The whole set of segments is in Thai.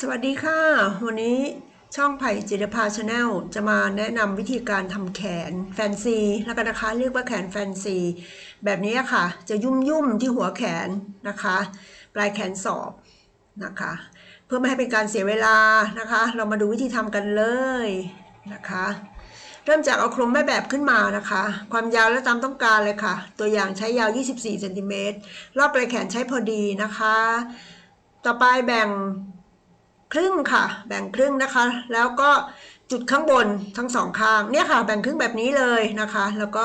สวัสดีค่ะ วันนี้ช่องไผ่จิรภาชาแนลจะมาแนะนำวิธีการทำแขนแฟนซี แล้วกันนะคะเรียกว่าแขนแฟนซี แบบนี้ค่ะ จะยุ่มยุ่มที่หัวแขนนะคะ ปลายแขนสอบนะคะ เพื่อไม่ให้เป็นการเสียเวลานะคะ เรามาดูวิธีทำกันเลยนะคะ เริ่มจากเอาโครงแม่แบบขึ้นมานะคะ ความยาวและตามต้องการเลยค่ะ ตัวอย่างใช้ยาว 24เซนติเมตรรอบปลายแขนใช้พอดีนะคะ ต่อไปแบ่ง ครึ่งค่ะ แบ่งครึ่งนะคะ แล้วก็จุดข้างบนทั้งสองข้างเนี่ยค่ะ แบ่งครึ่งแบบนี้เลยนะคะ แล้วก็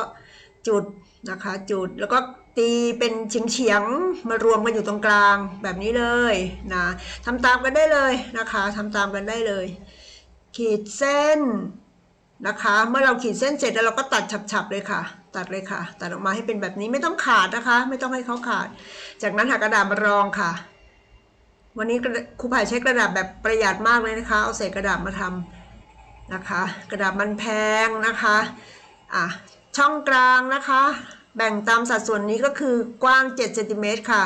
จุดนะคะ จุดแล้วก็ตีเป็นเฉียงเฉียงๆมารวมกันอยู่ตรงกลางแบบนี้เลยนะทำตามกันได้เลยนะคะทำตามกันได้เลย ขีดเส้นนะคะ เมื่อเราขีดเส้นเสร็จแล้วเราก็ตัดฉับๆเลยค่ะ ตัดเลยค่ะ ตัดออกมาให้เป็นแบบนี้ไม่ต้องขาดนะคะ ไม่ต้องให้เขาขาด จากนั้นหากระดาษมารองค่ะ วันนี้ครูผ่ายใช้กระดาษแบบประหยัดมากเลยนะคะ เอาเศษกระดาษมาทำนะคะ กระดาษมันแพงนะคะอะช่องกลางนะคะ แบ่งตามสัดส่วนนี้ก็คือกว้าง7เซนติเมตรค่ะ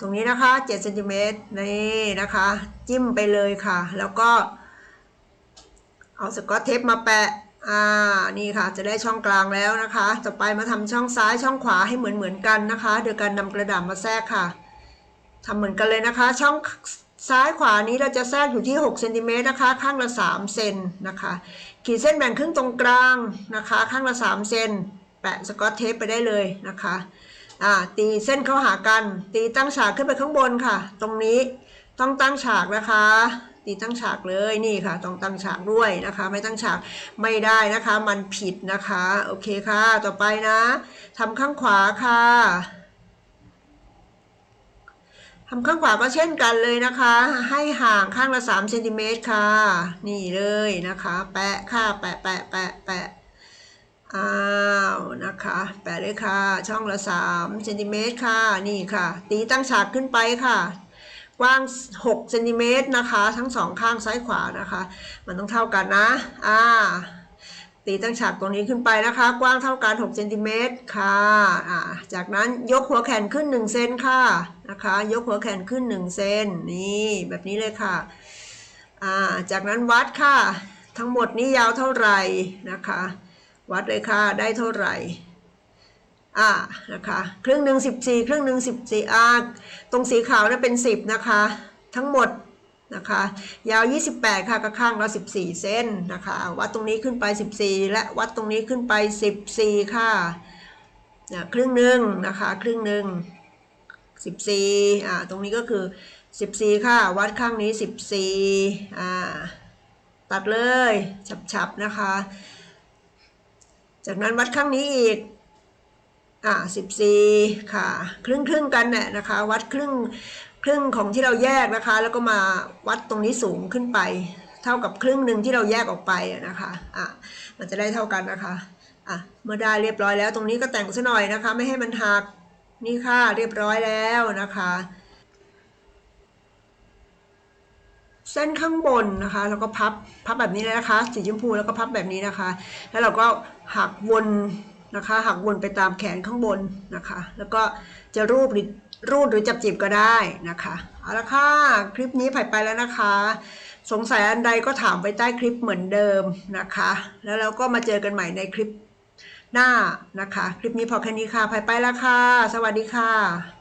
ตรงนี้นะคะ7เซนติเมตรนี่นะคะ จิ้มไปเลยค่ะ แล้วก็ เอาสกอตเทปมาแปะอ่านี่ค่ะจะได้ช่องกลางแล้วนะคะ ต่อไปมาทำช่องซ้ายช่องขวาให้เหมือนเหมือนกันนะคะ โดยการนำกระดาษมาแทรกค่ะ ทำเหมือนกันเลยนะคะ ช่องซ้ายขวานี้เราจะแทรกอยู่ที่6เซนติเมตรนะคะ ข้างละ3เซนนะคะ ขีดเส้นแบ่งครึ่งตรงกลางนะคะ ข้างละ3เซนแปะสกอตเทปไปได้เลยนะคะอ่าตีเส้นเข้าหากัน ตีตั้งฉากขึ้นไปข้างบนค่ะ ตรงนี้ต้องตั้งฉากนะคะ ตีตั้งฉากเลยนี่ค่ะ ต้องตั้งฉากด้วยนะคะ ไม่ตั้งฉากไม่ได้นะคะ มันผิดนะคะ โอเคค่ะ ต่อไปนะทำข้างขวาค่ะ ทำข้างขวาก็เช่นกันเลยนะคะ ให้ห่างข้างละ3เซนติเมตรค่ะ นี่เลยนะคะ แปะค่ะ แปะแปะแปะแปะอ้าวนะคะ แปะเลยค่ะ ช่องละ3เซนติเมตรค่ะ นี่ค่ะ ตีตั้งฉากขึ้นไปค่ะ กว้าง6เซนติเมตรนะคะ ทั้งสองข้างซ้ายขวานะคะ มันต้องเท่ากันนะ อ่า ตีตั้งฉากตรงนี้ขึ้นไปนะคะ กว้างเท่ากัน6เซนติเมตรค่ะอ่าจากนั้นยกหัวแขนขึ้น1เซนค่ะนะคะ ยกหัวแขนขึ้น1เซนนี่แบบนี้เลยค่ะอ่าจากนั้นวัดค่ะ ทั้งหมดนี้ยาวเท่าไหร่นะคะ วัดเลยค่ะได้เท่าไหร่อ่านะคะครึ่งหนึ่งสิบสี่ครึ่งหนึ่งสิบสี่อ่าตรงสีขาวนั่นเป็นสิบนะคะ ทั้งหมด นะคะ ยาว 28 ค่ะกับข้างละ14เส้นนะคะ วัดตรงนี้ขึ้นไป 14 และวัดตรงนี้ขึ้นไป 14 ค่ะนะครึ่งหนึ่งนะคะ ครึ่งหนึ่ง14อ่าตรงนี้ก็คือ 14 ค่ะ วัดข้างนี้ 14อ่าตัดเลยฉับๆนะคะ จากนั้นวัดข้างนี้อีกอ่า14 ค่ะ ครึ่งครึ่งๆกันเนี่ยนะคะ วัดครึ่ง ครึ่งของที่เราแยกนะคะ แล้วก็มาวัดตรงนี้สูงขึ้นไป เท่ากับครึ่งหนึ่งที่เราแยกออกไปนะคะอะมันจะได้เท่ากันนะคะอะเมื่อได้เรียบร้อยแล้ว ตรงนี้ก็แต่งซะหน่อยนะคะ ไม่ให้มันหักนี่ค่ะเรียบร้อยแล้วนะคะ เส้นข้างบนนะคะแล้วก็พับพับแบบนี้เลยนะคะ สีชมพูแล้วก็พับแบบนี้นะคะ แล้วเราก็หักวนนะคะ หักวนไปตามแขนข้างบนนะคะ แล้วก็จะรูปห รูดหรือจับจีบก็ได้นะคะเอาละค่ะ คลิปนี้ผ่านไปแล้วนะคะ สงสัยอันใดก็ถามไปใต้คลิปเหมือนเดิมนะคะ แล้วเราก็มาเจอกันใหม่ในคลิปหน้านะคะ คลิปนี้พอแค่นี้ค่ะผ่านไปแล้วค่ะ สวัสดีค่ะ